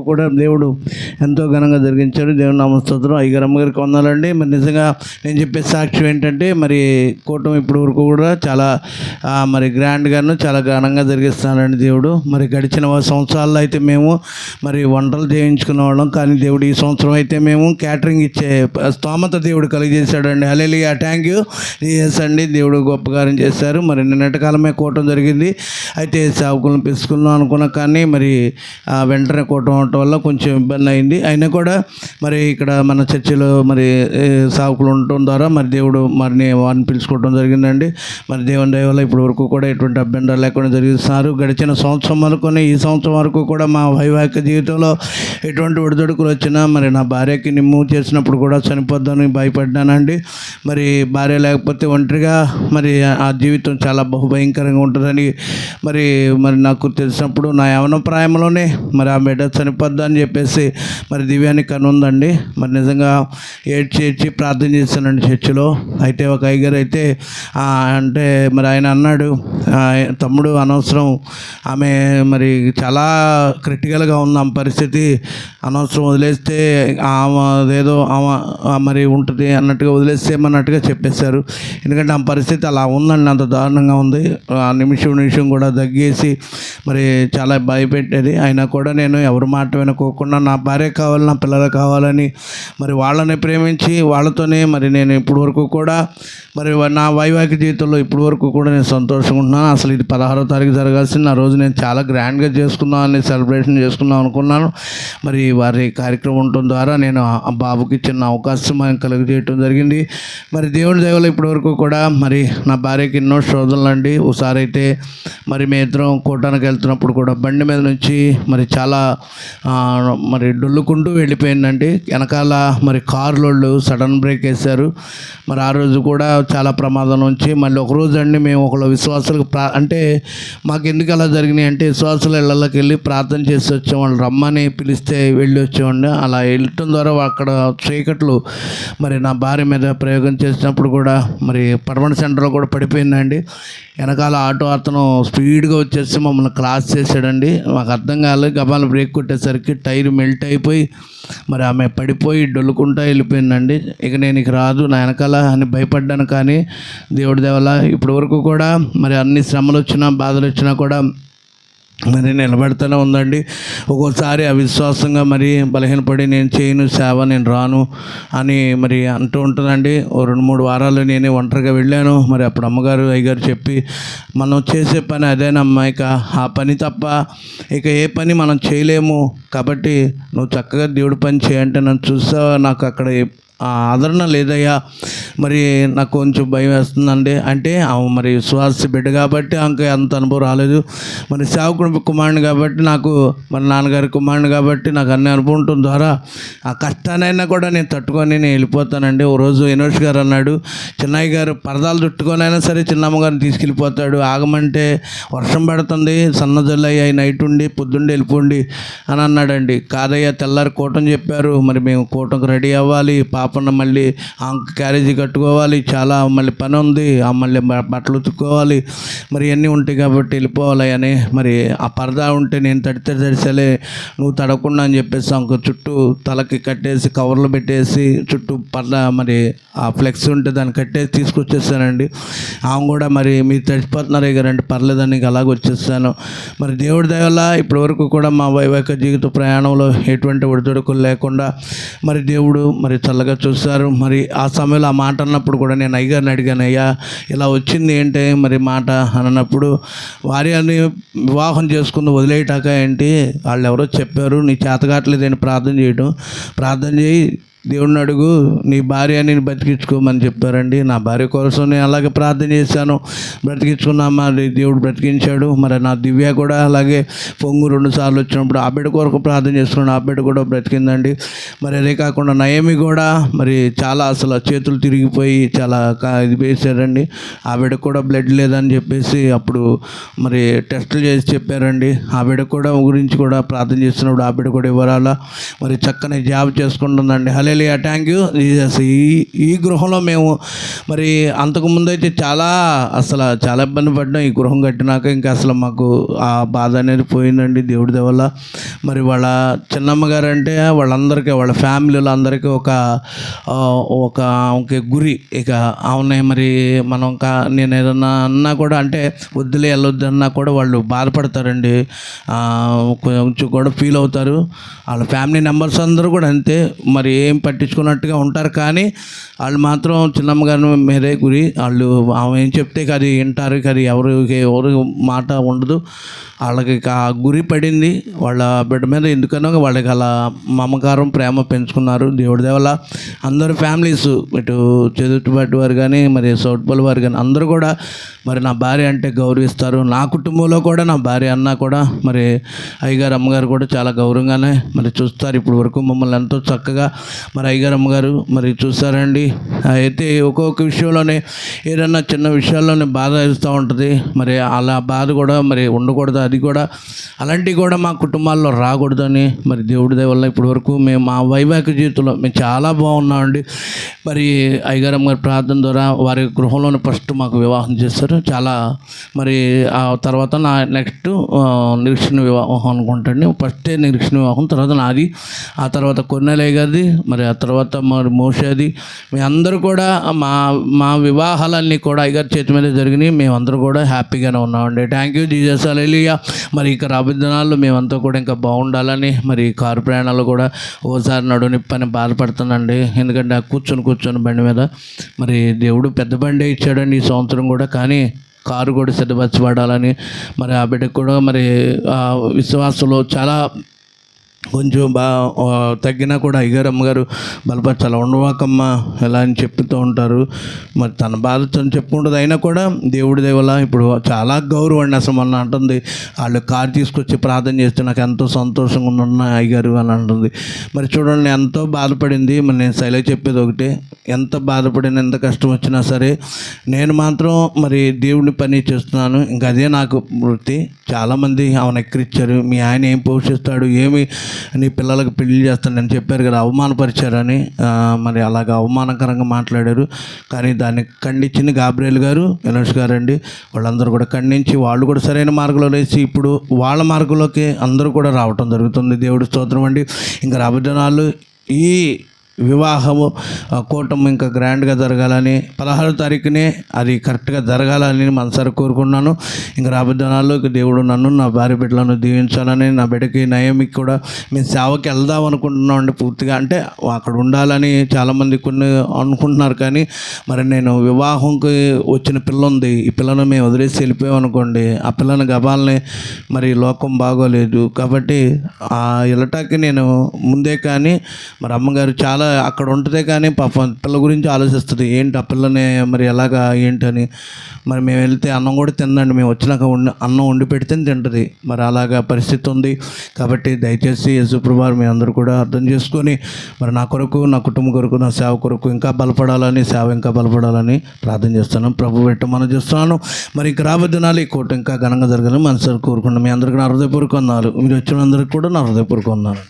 కూడా దేవుడు ఎంతో ఘనంగా జరిగించాడు. దేవుడు నామస్తోత్రం అయ్యగారు గారికి వందాలండి మరి నిజంగా నేను చెప్పే సాక్ష్యం ఏంటంటే మరి కూటమి ఇప్పటి వరకు కూడా చాలా మరి గ్రాండ్గాను చాలా ఘనంగా జరిగిస్తున్నాడండి దేవుడు. మరి గడిచిన సంవత్సరాల్లో అయితే మేము మరి వంటలు చేయించుకునే వాళ్ళం. కానీ దేవుడు ఈ సంవత్సరం అయితే మేము క్యాటరింగ్ ఇచ్చే స్తోమత దేవుడు కలిగజేశాడండి. హలేలియా థ్యాంక్ యూ ఎస్ అండి. దేవుడు గొప్ప కార్యం చేశారు. మరి నిన్నటి కాలమే కూటం జరిగింది. అయితే సాగుకులను పిసుకున్నాం అనుకున్నా కానీ మరి వెంటనే కూటం ఉండటం వల్ల కొంచెం ఇబ్బంది అయింది. అయినా కూడా మరి ఇక్కడ మన చర్చిలో మరి ఏ, సాకులు ఉండటం ద్వారా మరి దేవుడు మరిని వారిని పిలుచుకోవడం జరిగిందండి. మరి దేవుని దయ వల్ల ఇప్పటి వరకు కూడా ఎటువంటి అభ్యంతరాలు లేకుండా జరిగిస్తున్నారు గడిచిన సంవత్సరం వరకు ఈ సంవత్సరం వరకు కూడా మా వైవాహిక జీవితంలో ఎటువంటి ఒడిదొడుకులు వచ్చినా మరి నా భార్యకి నిమ్ము చేసినప్పుడు కూడా చనిపోద్దని భయపడ్డానండి. మరి భార్య లేకపోతే ఒంటరిగా మరి ఆ జీవితం చాలా బహుభయంకరంగా ఉంటుందని మరి మరి నాకు తెలిసినప్పుడు నా యవన ప్రాయంలోనే మరి ఆ బిడ్డ చనిపోద్దా అని చెప్పేసి మరి దివ్యానికి కనుందండి మరి నిజంగా ఏడ్చి ఏడ్చి ప్రార్థన చేశానండి చర్చిలో. అయితే ఒక అయ్యగారు అయితే అంటే మరి ఆయన అన్నాడు తమ్ముడు అనవసరం ఆమె మరి చాలా క్రిటికల్గా ఉంది పరిస్థితి. అనవసరం వదిలేస్తే ఆమె అదేదో ఆమె మరి ఉంటుంది అన్నట్టుగా వదిలేసేమన్నట్టుగా చెప్పేశారు. ఎందుకంటే ఆ పరిస్థితి అలా ఉందండి అంత దారుణంగా ఉంది. ఆ నిమిషం నిమిషం కూడా దగ్గేసి మరి చాలా భయపెట్టేది. అయినా కూడా నేను ఎవరి మాట వినుకోకుండా నా భార్య కావాలి నా పిల్లలు కావాలని మరి వాళ్ళని ప్రేమించి వాళ్ళతోనే మరి నేను ఇప్పటి వరకు కూడా మరి నా వైవాహిక జీవితంలో ఇప్పటి వరకు కూడా నేను సంతోషంగా ఉంటున్నాను. అసలు ఇది పదహారో తారీఖు జరగాల్సిన ఆ రోజు నేను చాలా గ్రాండ్గా చేసుకుందాం అని సెలబ్రేషన్ చేసుకుందాం అనుకున్నాను. మరి వారి కార్యక్రమం ఉండటం ద్వారా నేను ఆ బాబుకి చిన్న అవకాశం కలుగజేయటం జరిగింది. మరి దేవుడి దేవులు ఇప్పటి వరకు కూడా మరి నా భార్యకి ఎన్నో శోధనలు అండి. ఒకసారి అయితే మరి మేము ఇద్దరం కూటానికి వెళ్తున్నప్పుడు కూడా బండి మీద నుంచి మరి చాలా మరి డొల్లుకుంటూ వెళ్ళిపోయిందండి. వెనకాల మరి కారులోళ్ళు సడన్ బ్రేక్ వేశారు. మరి ఆ రోజు కూడా చాలా ప్రమాదం నుంచి మళ్ళీ ఒక రోజు అండి మేము ఒకళ్ళ విశ్వాసాలకు ప్రా అంటే మాకు ఎందుకు అలా జరిగినాయి అంటే విశ్వాసాల ఇళ్ళకి వెళ్ళి ప్రార్థన చేసి వచ్చాం వాళ్ళు రమ్మని పిలిస్తే వెళ్ళి వచ్చేవాడిని. అలా వెళ్ళటం ద్వారా అక్కడ చీకట్లు మరి నా భార్య మీద ప్రయోగం చేసినప్పుడు కూడా మరి పర్మనెంట్ సెంటర్లో కూడా పడిపోయిందండి. వెనకాల ఆటో అతను స్పీడ్గా వచ్చేసి మమ్మల్ని క్రాస్ చేశాడండి. మాకు అర్థం కాలేదు గబాలు బ్రేక్ కొట్టేసరికి టైర్ మెల్ట్ అయిపోయి మరి ఆమె పడిపోయి డొల్లుకుంటా వెళ్ళిపోయిందండి. ఇక నేను ఇక రాదు నా వెనకాల అని భయపడ్డాను కానీ దేవుడి దేవల ఇప్పటి వరకు కూడా మరి అన్ని శ్రమలు వచ్చినా బాధలు వచ్చినా కూడా మరి నిలబెడుతూనే ఉందండి. ఒక్కోసారి అవిశ్వాసంగా మరి బలహీనపడి నేను చేయను సేవ నేను రాను అని మరి అంటూ ఉంటుందండి. ఓ రెండు మూడు వారాలు నేనే ఒంటరిగా వెళ్ళాను. మరి అప్పుడు అమ్మగారు అయ్యగారు చెప్పి మనం చేసే పని అదేనమ్మా ఇక ఆ పని తప్ప ఇక ఏ పని మనం చేయలేము. కాబట్టి నువ్వు చక్కగా దేవుడి పని చేయంటే నన్ను చూసావా? నాకు అక్కడ ఆ ఆదరణ లేదయ్యా. మరి నాకు కొంచెం భయం వేస్తుందండి. అంటే ఆమె మరి విశ్వాస బిడ్డ కాబట్టి ఆమెకి అంత అనుభవం రాలేదు. మరి సేవకుడు కుమారుని కాబట్టి నాకు మరి నాన్నగారి కుమారుని కాబట్టి నాకు అన్ని అనుభవం ఉండటం ద్వారా ఆ కష్టానైనా కూడా నేను తట్టుకొని నేను వెళ్ళిపోతానండి. ఓ రోజు యూనివర్స్ గారు అన్నాడు చిన్నయ్య గారు పరదాలు చుట్టుకొనైనా సరే చిన్నమ్మ గారిని తీసుకెళ్ళిపోతాడు. ఆగమంటే వర్షం పడుతుంది. సన్నజల్లయ్య నైట్ ఉండి పొద్దుండి వెళ్ళిపోండి అని అన్నాడండి. కాదయ్య తెల్లారి కూటం చెప్పారు. మరి మేము కూటంకి రెడీ అవ్వాలి. పాప కాకుండా మళ్ళీ ఆమెకు క్యారేజీ కట్టుకోవాలి చాలా మళ్ళీ పని ఉంది ఆ మళ్ళీ బట్టలు ఉతుక్కోవాలి. మరి ఇవన్నీ ఉంటాయి కాబట్టి వెళ్ళిపోవాలి అని మరి ఆ పరదా ఉంటే నేను తడితే తడిసలే నువ్వు తడకుండా అని చెప్పేసి ఆమెకు చుట్టూ తలకి కట్టేసి కవర్లు పెట్టేసి చుట్టూ పరదా మరి ఆ ఫ్లెక్స్ ఉంటే దాన్ని కట్టేసి తీసుకొచ్చేసానండి ఆమె కూడా మరి మీరు తడిచిపోతున్నారు కదండి పర్లేదని ఇక అలాగ వచ్చేసాను మరి దేవుడి దయవల్ల ఇప్పటి వరకు కూడా మా వైవాహిక జీవిత ప్రయాణంలో ఎటువంటి ఒడిదొడుకులు లేకుండా మరి దేవుడు మరి చల్లగా చూస్తారు మరి ఆ సమయంలో ఆ మాట అన్నప్పుడు కూడా నేను అయ్యగారిని అడిగాను అయ్యా ఇలా వచ్చింది ఏంటి మరి మాట? అన్నప్పుడు వారిని వివాహం చేసుకుని వదిలేయటాక ఏంటి? వాళ్ళు ఎవరో చెప్పారు నీ చేతగాట్లేదని ప్రార్థన చేయడం ప్రార్థన చేయి దేవుడిని అడుగు నీ భార్యని బ్రతికించుకోమని చెప్పారండి. నా భార్య కోసం నేను అలాగే ప్రార్థన చేశాను. బ్రతికించుకున్నామా? అది దేవుడు బ్రతికించాడు. మరి నా దివ్య కూడా అలాగే పొంగు రెండు సార్లు వచ్చినప్పుడు ఆ బిడ్డ కొరకు ప్రార్థన చేసుకున్నాను ఆ బిడ్డ కూడా బ్రతికిందండి. మరి అదే కాకుండా నయమి కూడా మరి చాలా అసలు చేతులు తిరిగిపోయి చాలా కా- ఇది వేసారండి ఆ బిడ్డ కూడా బ్లడ్ లేదని చెప్పేసి అప్పుడు మరి టెస్టులు చేసి చెప్పారండి. ఆ బిడ్డ కూడా గురించి కూడా ప్రార్థన చేస్తున్నప్పుడు ఆ బిడ్డ కూడా ఇవ్వరాలా మరి చక్కని జాబ్ చేసుకుంటుందండి. హలే అలెలియా థ్యాంక్ యూ జీసస్ ఈ ఈ గృహంలో మేము మరి అంతకుముందు అయితే చాలా అసలు చాలా ఇబ్బంది పడ్డాం. ఈ గృహం కట్టినాక ఇంకా అసలు మాకు ఆ బాధ అనేది పోయిందండి. దేవుడి వల్ల మరి వాళ్ళ చిన్నమ్మ గారు అంటే వాళ్ళందరికీ వాళ్ళ ఫ్యామిలీలో అందరికీ ఒక ఒక గురి. ఇక అవునే మరి మనం కా నేను ఏదన్నా అన్నా కూడా అంటే వద్దులే వెళ్ళొద్దు అన్నా కూడా వాళ్ళు బాధపడతారండి. కొంచెం కూడా ఫీల్ అవుతారు. వాళ్ళ ఫ్యామిలీ మెంబర్స్ అందరూ కూడా అంతే. మరి ఏం పట్టించుకున్నట్టుగా ఉంటారు. కానీ వాళ్ళు మాత్రం చిన్నమ్మ గారి మీదే గురి. వాళ్ళు ఆమె ఏం చెప్తే అది వింటారు. అది ఎవరు ఎవరు మాట ఉండదు. వాళ్ళకి ఆ గురి పడింది. వాళ్ళ బిడ్డ మీద ఎందుకనో వాళ్ళకి అలా మమకారం ప్రేమ పెంచుకున్నారు. దేవుడి దేవల అందరు ఫ్యామిలీస్ ఇటు చెదుటుబాటు వారు కానీ మరి సౌట్పల్ వారు కానీ అందరూ కూడా మరి నా భార్య అంటే గౌరవిస్తారు. నా కుటుంబంలో కూడా నా భార్య అన్న కూడా మరి అయ్యగారు అమ్మగారు కూడా చాలా గౌరవంగానే మరి చూస్తారు. ఇప్పుడు వరకు మమ్మల్ని ఎంతో చక్కగా మరి అయ్యగారమ్మ గారు మరి చూస్తారండి. అయితే ఒక్కొక్క విషయంలోనే ఏదన్నా చిన్న విషయాల్లోనే బాధ ఇస్తూ ఉంటుంది. మరి అలా బాధ కూడా మరి ఉండకూడదు అది కూడా. అలాంటివి కూడా మా కుటుంబాల్లో రాకూడదని. మరి దేవుడి దయ వల్ల ఇప్పటి వరకు మేము మా వైవాహిక జీవితంలో మేము చాలా బాగున్నామండి. మరి అయ్యగారమ్మ గారి ప్రార్థన ద్వారా వారి గృహంలోనే ఫస్ట్ మాకు వివాహం చేస్తారు చాలా మరి ఆ తర్వాత నా నెక్స్ట్ నిరీక్షణ వివాహం అనుకుంటాండి. ఫస్టే నిరీక్షణ వివాహం తర్వాత నాది. ఆ తర్వాత కొన్నెలయ్య గారిది. మరి మరి ఆ తర్వాత మరి మోసేది మీ అందరూ కూడా మా మా వివాహాలన్నీ కూడా అయ్యగారి చేతి మీద జరిగినాయి. మేమందరూ కూడా హ్యాపీగానే ఉన్నామండి. థ్యాంక్ యూ జీజస్ అలెలియా మరి ఇక రాబోయే దినాల్లో మేమంతా కూడా ఇంకా బాగుండాలని మరి కారు ప్రయాణాలు కూడా ఓసారి నడునిప్పని బాధపడుతానండి ఎందుకంటే ఆ కూర్చొని కూర్చొని బండి మీద మరి దేవుడు పెద్ద బండి ఇచ్చాడండి ఈ సంవత్సరం కూడా. కానీ కారు కూడా సిద్ధపరచబడాలని మరి ఆ బిడ్డకు కూడా మరి విశ్వాసంలో చాలా కొంచెం బా తగ్గినా కూడా అయ్యగారు అమ్మగారు బలపరచాలి ఉండవాకమ్మ ఎలా అని చెప్తూ ఉంటారు. మరి తన బాధ తను చెప్పుకుంటుంది. అయినా కూడా దేవుడి దేవల ఇప్పుడు చాలా గౌరవం అండి అసలు మొన్న అంటుంది. వాళ్ళు కారు తీసుకొచ్చి ప్రార్థన చేస్తే నాకు ఎంతో సంతోషంగా ఉన్న అయ్యగారు అని అంటుంది. మరి చూడండి ఎంతో బాధపడింది. మరి నేను శైలజ చెప్పేది ఒకటే ఎంత బాధపడిన ఎంత కష్టం వచ్చినా సరే నేను మాత్రం మరి దేవుడిని పని చేస్తున్నాను. ఇంకా అదే నాకు వృత్తి. చాలామంది ఆమెను ఎక్కిరిచ్చారు. మీ ఆయన ఏం పోషిస్తాడు ఏమి నీ పిల్లలకు పెళ్ళి చేస్తానని చెప్పారు కదా అవమానపరిచారని మరి అలాగ అవమానకరంగా మాట్లాడారు. కానీ దాన్ని ఖండించింది గాబ్రియల్ గారు వినోష్ గారు అండి వాళ్ళందరూ కూడా ఖండించి వాళ్ళు కూడా సరైన మార్గంలో వేసి ఇప్పుడు వాళ్ళ మార్గంలోకి అందరూ కూడా రావటం జరుగుతుంది. దేవుడి స్తోత్రం అండి. ఇంకా రాబోయే ఈ వివాహము ఆ, కూటమి ఇంకా గ్రాండ్గా జరగాలని పదహారో తారీఖునే అది కరెక్ట్గా జరగాలని మనసారి కోరుకున్నాను ఇంకా రాబోయే దినాల్లో ఇక దేవుడు నన్ను నా భార్య బిడ్డలను దీవించాలని నా బిడ్డకి నయమికి కూడా మేము సేవకి వెళ్దాం అనుకుంటున్నాం అండి పూర్తిగా. అంటే అక్కడ ఉండాలని చాలామంది కొన్ని అనుకుంటున్నారు కానీ మరి నేను వివాహంకి వచ్చిన పిల్ల ఉంది. ఈ పిల్లను మేము వదిలేసి వెళ్ళిపోయాం అనుకోండి. ఆ పిల్లని గబాలని మరి లోకం బాగోలేదు. కాబట్టి ఆ ఇలటాకి నేను ముందే కానీ మరి అమ్మగారు చాలా అక్కడ ఉంటుందే కానీ పాపం పిల్ల గురించి ఆలోచిస్తుంది. ఏంటి ఆ పిల్లని మరి ఎలాగా ఏంటని? మరి మేము వెళ్తే అన్నం కూడా తిందండి మేము వచ్చినాక ఉండి అన్నం వండి పెడితే తింటుంది. మరి అలాగా పరిస్థితి ఉంది. కాబట్టి దయచేసి యేసుప్రభారు మీ అందరూ కూడా అర్థం చేసుకొని మరి నా కొరకు నా కుటుంబం కొరకు నా సేవ కొరకు ఇంకా బలపడాలని సేవ ఇంకా బలపడాలని ప్రార్థన చేస్తున్నాను ప్రభు పెట్ట మనం చేస్తున్నాను. మరి గ్రామదినాలు రాబోయే దినాలు ఈ కోట ఇంకా ఘనంగా జరగాలని మనసు కోరుకున్నాను మీ అందరికీ నా హృదయపూర్వక ఉన్నారు మీరు వచ్చిన అందరికి కూడా నా హృదయపూర్వక వందనాలు.